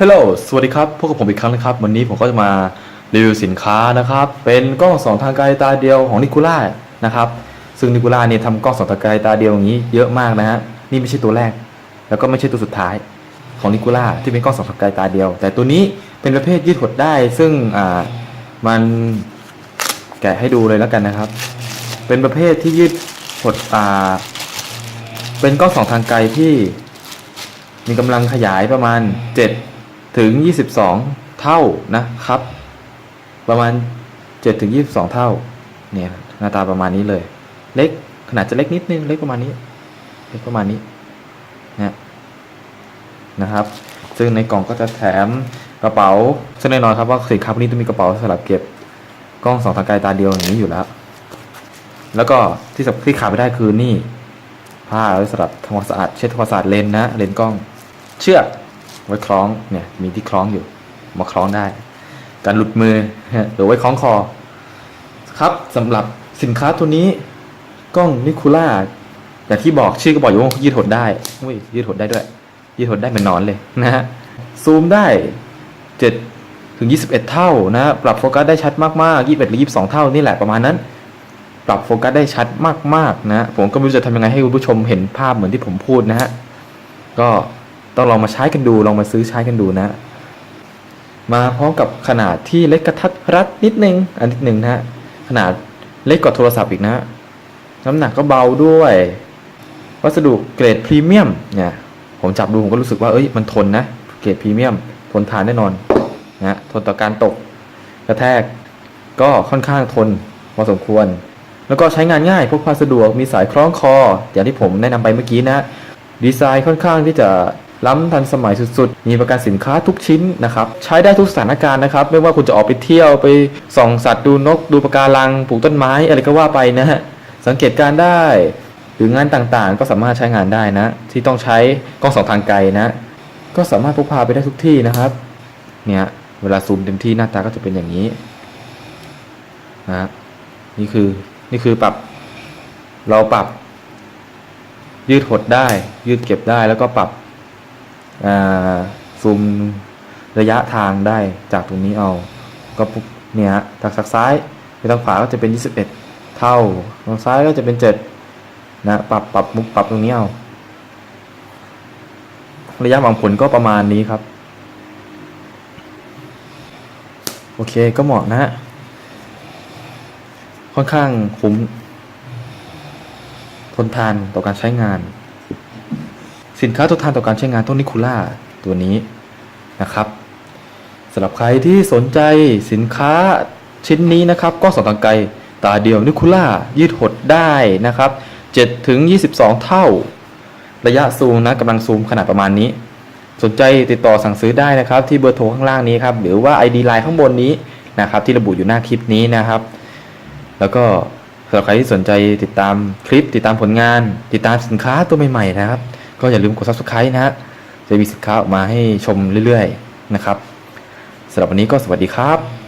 ฮัลโหล สวัสดีครับ พวกกับผมอีกครั้งนะครับ วันนี้ผมก็จะมารีวิวสินค้านะครับ เป็นกล้องสองทางไกลตาเดียวของนิคูล่านะครับ ซึ่งนิคูล่าเนี่ยทำกล้องสองทางไกลตาเดียวอย่างนี้เยอะมากนะฮะ นี่ไม่ใช่ตัวแรก แล้วก็ไม่ใช่ตัวสุดท้ายของนิคูล่าที่เป็นกล้องสองทางไกลตาเดียว แต่ตัวนี้เป็นประเภทยืดหดได้ ซึ่งอ่า มันแกะให้ดูเลยแล้วกันนะครับ เป็นประเภทที่ยืดหดอ่า เป็นกล้องสองทางไกลที่ มีกำลังขยายประมาณ 7 ถึง 22 เท่านะครับ ประมาณ 7 ถึง 22 เท่า เนี่ยหน้าตาประมาณนี้เลย เล็กขนาดจะเล็กนิดนึง เล็กประมาณนี้ เล็กประมาณนี้นะนะครับ ซึ่งในกล่องก็จะแถมกระเป๋า ซึ่งแน่นอนครับว่าสินค้าพวกนี้ต้องมีกระเป๋าสำหรับเก็บกล้องสองทางไกลตาเดียวอย่างนี้อยู่แล้ว แล้วก็ที่สที่ขาดไม่ได้คือนี่ผ้าไว้สำหรับทำความสะอาดเช็ดทำความสะอาดเลนนะเลนกล้อง เชือก ไว้คล้องเนี่ยมีที่คล้องอยู่ มาคล้องได้ การหลุดมือหรือไว้คล้องคอ ครับสำหรับสินค้าตัวนี้กล้องนิคูล่าอย่างที่บอกชื่อก็บอกอยู่ว่ายืดหดได้อุ้ยยืดหดได้ด้วย ยืดหดได้เหมือนนอนเลยนะฮะซูมได้7ถึง 21 เท่านะปรับโฟกัสได้ชัดมากๆ21หรือ22 เท่านี่แหละประมาณนั้น ปรับโฟกัสได้ชัดมากๆนะ ผมก็ไม่รู้จะทำยังไงให้คุณผู้ชมเห็นภาพเหมือนที่ผมพูดนะฮะก็ ต้องลองมาใช้กันดูลองมาซื้อใช้กันดูนะ มาพร้อมกับขนาดที่เล็กกระทัดรัดนิดนึงอันนิดนึงนะฮะขนาดเล็กกว่าโทรศัพท์อีกนะน้ำหนักก็เบาด้วย วัสดุเกรดพรีเมียมเนี่ยผมจับดูผมก็รู้สึกว่าเอ้ยมันทนนะเกรดพรีเมียมทนทานแน่นอนนะทนต่อการตกกระแทกก็ค่อนข้างทนพอสมควร แล้วก็ใช้งานง่ายพกพาสะดวกมีสายคล้องคอ อย่างที่ผมแนะนำไปเมื่อกี้นะ ดีไซน์ค่อนข้างที่จะ ล้ำทันสมัยสุดๆ มีประกันสินค้าทุกชิ้นนะครับ ใช้ได้ทุกสถานการณ์นะครับ ไม่ว่าคุณจะออกไปเที่ยวไปส่องสัตว์ดูนก ดูปะการัง ปลูกต้นไม้ อะไรก็ว่าไปนะฮะ สังเกตการได้ หรืองานต่างๆ ก็สามารถใช้งานได้นะ ที่ต้องใช้กล้องสองทางไกลนะ ก็สามารถพกพาไปได้ทุกที่นะครับ เนี่ย เวลาซูมเต็มที่หน้าตาก็จะเป็นอย่างนี้นะฮะนี่คือ นี่คือปรับ เราปรับ ยืดหดได้ ยืดเก็บได้ แล้วก็ปรับ ซูมระยะทางได้จากตรงนี้เอา ก็ปุ๊บเนี่ยฮะทางทางซ้ายไปทางขวาก็จะเป็น 21 เท่าทางซ้ายก็จะเป็น7นะปรับปรับมุกปรับตรงนี้เอา ระยะหวังผลก็ประมาณนี้ครับ โอเคก็เหมาะนะฮะค่อนข้างคุ้มทนทานต่อการใช้งาน สินค้าทนทานต่อการใช้งานต้องนิคูล่าตัวนี้นะครับสำหรับใครที่สนใจสินค้าชิ้นนี้นะครับก็สองทางไกลตาเดียวนิคูล่ายืดหดได้นะครับ7ถึง22 เท่า ระยะซูมนะกำลังซูมขนาดประมาณนี้ สนใจติดต่อสั่งซื้อได้นะครับ ที่เบอร์โทรข้างล่างนี้ครับหรือว่า ID Line ข้างบนนี้นะครับ ที่ระบุอยู่หน้าคลิปนี้นะครับ แล้วก็สำหรับใครที่สนใจติดตามคลิป ติดตามผลงาน ติดตามสินค้าตัวใหม่ๆนะครับ ก็อย่าลืมกด subscribe นะฮะจะมีสินค้าออกมาให้ชมเรื่อยๆนะครับสำหรับวันนี้ก็สวัสดีครับ